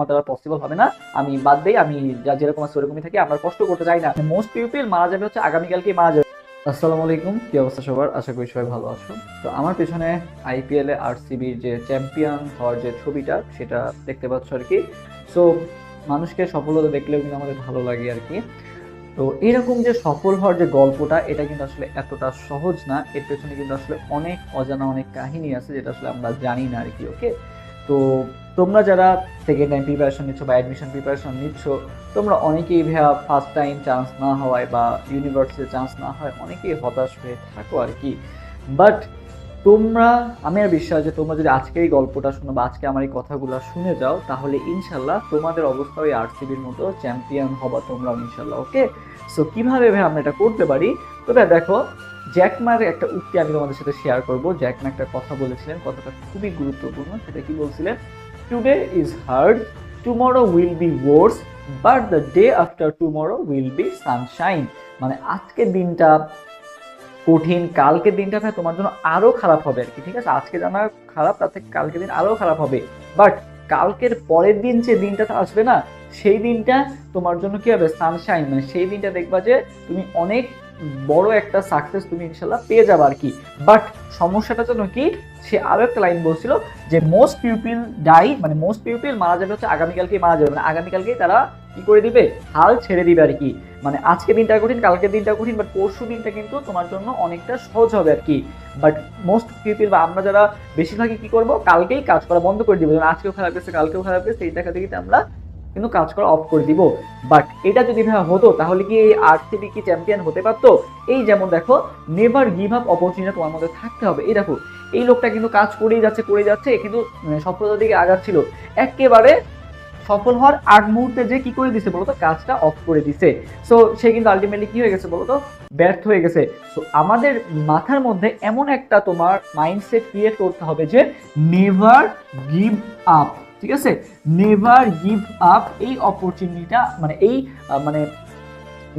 আমার দ্বারা পসিবল হবে না। আমি বাদ দেই, আমি যা যেরকম আছে ওরকমই থাকি, আমার কষ্ট করতে চাই না। মোস্ট পিউপিল মারা যাবে হচ্ছে আগামীকালকেই মারা যাবে। আসসালামু আলাইকুম, কি অবস্থা সবার? আশা করি সবাই ভালো আছো। তো আমার পেছনে আইপিএল এ আরসিবির যে চ্যাম্পিয়ন হওয়ার যে ছবিটা, সেটা দেখতে পাচ্ছ আর কি। সো মানুষকে সফলতা দেখলেও কিন্তু আমাদের ভালো লাগে আর কি। তো এরকম যে সফল হওয়ার যে গল্পটা, এটা কিন্তু আসলে এতটা সহজ না। এর পেছনে কিন্তু আসলে অনেক অজানা অনেক কাহিনী আছে, যেটা আসলে আমরা জানি না আর কি ওকে তো তোমরা যারা সেকেন্ড টাইম প্রিপারেশন নিচ্ছ বা অ্যাডমিশন প্রিপারেশন নিচ্ছ, তোমরা অনেকেই ভাইয়া ফার্স্ট টাইম চান্স না হওয়ায় বা ইউনিভার্সিটিতে চান্স না হয় অনেকেই হতাশ হয়ে থাকো আর কি। বাট তোমরা, আমি আর বিশ্বাস যে তোমরা যদি আজকে এই গল্পটা শোনো বা আজকে আমার এই কথাগুলো শুনে যাও, তাহলে ইনশাল্লাহ তোমাদের অবস্থা ওই আরসিবির মতো চ্যাম্পিয়ন হবা তোমরাও ইনশাল্লাহ ওকে সো কীভাবে ভাই আমরা এটা করতে পারি? তবে দেখো জ্যাকমার একটা উক্তি আমি তোমাদের সাথে শেয়ার করব। জ্যাকমা একটা কথা বলেছিলেন, কথাটা খুবই গুরুত্বপূর্ণ, সেটা কি বলছিলেন? Today is hard tomorrow will be worse but the day after tomorrow will be sunshine মানে আজকের দিনটা কঠিন, কালকের দিনটা ভাই তোমার জন্য আরও খারাপ হবে আর কি, ঠিক আছে? আজকে জানা খারাপ, তার থেকে কালকের দিন আরও খারাপ হবে। বাট কালকের পরের দিন যে দিনটা আসবে না, সেই দিনটা তোমার জন্য কি হবে? সানশাইন মানে সেই দিনটা দেখবা যে তুমি অনেক বড় একটা সাকসেস তুমি ইনশাল্লাহ পেয়ে যাবে আর কি। বাট সমস্যাটা জন্য কি, সে আরও একটা লাইন বলছিল যে মোস্ট পিউপিল ডাই মানে মোস্ট পিউপিল মারা যাবে হচ্ছে আগামীকালকেই মারা যাবে। মানে আগামীকালকেই তারা কি করে দিবে? হাল ছেড়ে দিবে আর কি। মানে আজকে দিনটা কঠিন কালকের দিনটা কঠিন বাট পরশু দিনটা কিন্তু তোমার জন্য অনেকটা সহজ হবে আর কি। বাট মোস্ট পিপিল বা আমরা যারা বেশিরভাগই কি করব? কালকেই কাজ করা বন্ধ করে দিব। যেমন আজকেও খারাপ গেছে, কালকেও খারাপ গেছে, এই দেখা দেখি আমরা কিন্তু কাজ করা অফ করে দিব। বাট এটা যদি ভাবে হতো, তাহলে কি এই আরসিবি কি চ্যাম্পিয়ন হতে পারতো? এই যেমন দেখো নেভার গিভ আপ অপরচুনিটি তোমার মধ্যে থাকতে হবে। এই দেখো, এই লোকটা কিন্তু কাজ করেই যাচ্ছে করে যাচ্ছে, কিন্তু সফলতার দিকে আগাচ্ছিল। একেবারে সফল হওয়ার আগ মুহূর্তে যে কি করে দিছে বলতো? কাজটা অফ করে দিছে। সো সে কিন্তু আলটিমেটলি কি হয়ে গেছে বলতো? ব্যর্থ হয়ে গেছে। সো আমাদের মাথার মধ্যে এমন একটা তোমার মাইন্ডসেট ক্রিয়েট করতে হবে যে নেভার গিভ আপ ঠিক আছে? নেভার গিভ আপ এই অপরচুনিটিটা মানে এই মানে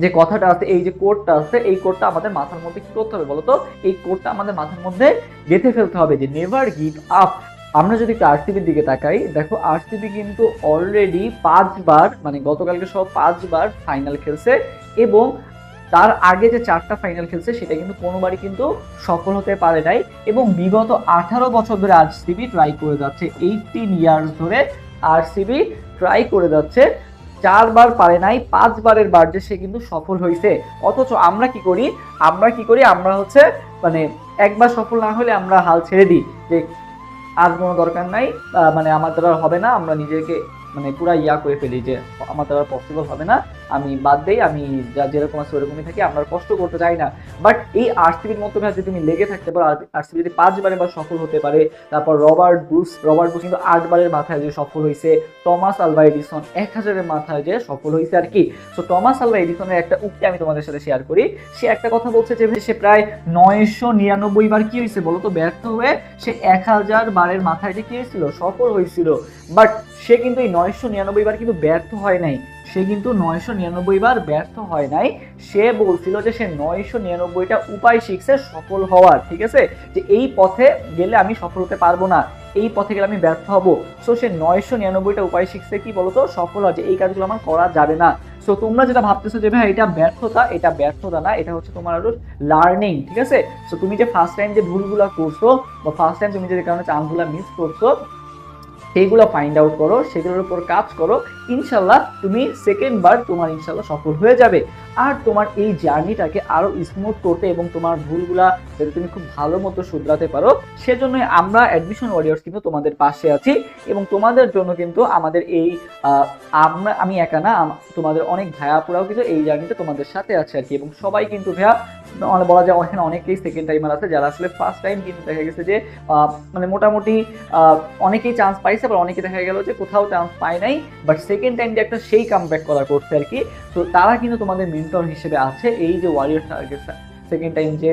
যে কথাটা আছে, এই যে কোডটা আছে, এই কোডটা আমাদের মাথার মধ্যে কি করতে হবে বলতো? এই কোডটা আমাদের মাথার মধ্যে গেঁথে ফেলতে হবে যে নেভার গিভ আপ আমরা যদি একটু আরসিবির দিকে তাকাই, দেখো আরসিবি কিন্তু অলরেডি পাঁচবার মানে গতকালকে সব পাঁচবার ফাইনাল খেলছে এবং তার আগে যে চারটা ফাইনাল খেলছে, সেটা কিন্তু কোনোবারই কিন্তু সফল হতে পারে নাই এবং বিগত আঠারো বছর ধরে আরসিবি ট্রাই করে যাচ্ছে। এইটিন ইয়ার্স ধরে আরসিবি ট্রাই করে যাচ্ছে। চারবার পারে নাই, পাঁচবারের বার যে সে কিন্তু সফল হয়েছে অথচ আমরা কি করি? আমরা কি করি? আমরা হচ্ছে মানে একবার সফল না হলে আমরা হাল ছেড়ে দিই যে আর কোনো দরকার নাই মানে আমার দ্বারা হবে না, আমরা নিজেকে মানে পুরা ইয়া করে ফেলি যে আমার দ্বারা পসিবল হবে না। আমি বাদ দেই, আমি যা যেরকম আছে ওরকমই থাকি, আমরা কষ্ট করতে চাই না। বাট এই আরসিবির মতো যদি তুমি লেগে থাকতে পারো আরসিবি যদি পাঁচবারে বা সফল হতে পারে, তারপর রবার্ট ব্রুস রবার্ট ব্রুস কিন্তু আটবারের মাথায় যে সফল হয়েছে টমাস আলভা এডিসন এক হাজারের মাথায় যে সফল হয়েছে আর কি। সো টমাস আলভা এডিসনের একটা উক্তি আমি তোমাদের সাথে শেয়ার করি। সে একটা কথা বলছে যে, সে প্রায় নয়শো নিরানব্বই বার কি হয়েছে বলতো ব্যর্থ হয়ে সে এক হাজার বারের মাথায় যে কি হয়েছিল সফল হয়েছিল বাট সে কিন্তু এই নয়শো নিরানব্বই বার কিন্তু ব্যর্থ হয় নাই। সে কিন্তু নয়শো নিরানব্বই বার ব্যর্থ হয় নাই। সে বলছিল যে সে নয়শো নিরানব্বইটা উপায় শিখছে সফল হওয়ার, ঠিক আছে? যে এই পথে গেলে আমি সফল হতে পারব না। এই পথে গেলে আমি ব্যর্থ হব। সো সে নয়শো নিরানব্বইটা উপায় শিখছে কি বলতো? সফল হয় যে এই কাজগুলো আমার করা যাবে না। সো তোমরা যেটা ভাবতেছো যে, ভাই, এটা ব্যর্থতা এটা ব্যর্থতা না, এটা হচ্ছে তোমার আরও লার্নিং ঠিক আছে? সো তুমি যে ফার্স্ট টাইম যে ভুলগুলো করছ বা ফার্স্ট টাইম তুমি যে কারণে চান্সগুলো মিস করছ সেইগুলো ফাইন্ড আউট করো, সেগুলোর উপর কাজ করো। ইনশাল্লাহ তুমি সেকেন্ড বার তোমার ইনশাল্লাহ সফল হয়ে যাবে। আর তোমার এই জার্নিটাকে আরও স্মুথ করতে এবং তোমার ভুলগুলা যাতে তুমি খুব ভালো মতো শুধরাতে পারো সেজন্য আমরা অ্যাডমিশন ওয়ারিয়ার্স কিন্তু তোমাদের পাশে আছি। এবং তোমাদের জন্য কিন্তু আমাদের এই আমরা, আমি একা না তোমাদের অনেক ভাইয়াপুরাও কিন্তু এই জার্নিতে তোমাদের সাথে আছে আর কি। এবং সবাই কিন্তু ভাইয়া মানে বলা যায় এখানে অনেকেই সেকেন্ড টাইমার আছে, যারা আসলে ফার্স্ট টাইম কিন্তু দেখা গেছে যে মানে মোটামুটি অনেকেই চান্স পাইছে, আবার অনেকে দেখা গেল যে কোথাও চান্স পায় নাই বাট সেকেন্ড টাইম যে একটা সেই কাম ব্যাক করা করছে আর কি। তো তারা কিন্তু তোমাদের মেন্টর হিসেবে আছে, এই যে ওয়ারিয়ার টার্গেট সেকেন্ড টাইম যে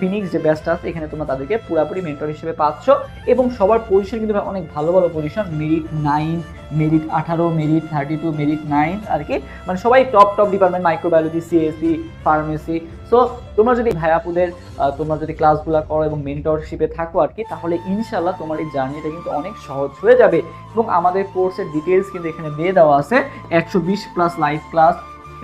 ফিনিক্স যে ব্যাচটা আছে, এখানে তোমরা তাদেরকে পুরোপুরি মেন্টর হিসেবে পাচ্ছ। এবং সবার পজিশন কিন্তু অনেক ভালো ভালো পজিশন মেরিট নাইন মেরিট আঠারো merit thirty two merit nine আর কি। মানে সবাই top top department microbiology CSC pharmacy so তোমরা যদি ভাইয়াপুদের তোমরা যদি ক্লাসগুলো করো এবং মেন্টরশিপে থাকো আর কি, তাহলে ইনশাল্লাহ তোমার এই জার্নিটা কিন্তু অনেক সহজ হয়ে যাবে। এবং আমাদের কোর্সের ডিটেলস কিন্তু এখানে দিয়ে দেওয়া আছে। একশো বিশ plus live class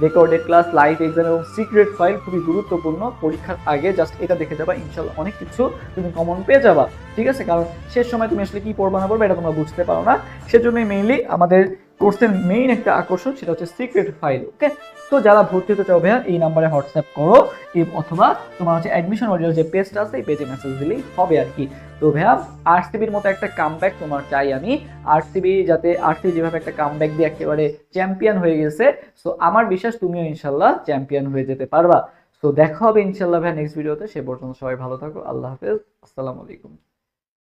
recorded class live exam এবং সিক্রেট ফাইল খুবই গুরুত্বপূর্ণ। পরীক্ষার আগে জাস্ট এটা দেখে যাবা ইনশাল্লাহ অনেক কিছু তুমি কমন পেয়ে যাবা। ঠিক আছে? কারণ শেষ সময় তুমি আসলে কী পড়বা না পড়বে, এটা তোমরা বুঝতে পারো না। সেজন্যই মেইনলি আমাদের কোর্সের মেইন একটা আকর্ষণ সেটা হচ্ছে সিক্রেট ফাইল ওকে তো যারা ভর্তি হতে চাও ভাইয়া, এই নাম্বারে হোয়াটসঅ্যাপ করো অথবা তোমার হচ্ছে অ্যাডমিশন অডিও যে পেজটা আছে, এই পেজে মেসেজ দিলেই হবে আর কি। তো ভাইয়া আরসিবির মতো একটা কামব্যাক তোমার চাই আমি। আরসিবি যাতে আরসিবি যেভাবে একটা কামব্যাক দিয়ে একেবারে চ্যাম্পিয়ন হয়ে গেছে সো আমার বিশ্বাস তুমিও ইনশাল্লাহ চ্যাম্পিয়ন হয়ে যেতে পারবা। তো দেখা হবে ইনশাল্লাহ ভাইয়া নেক্সট ভিডিওতে সে পর্যন্ত সবাই ভালো থাকো, আল্লাহ হাফেজ, আসসালামু আলাইকুম।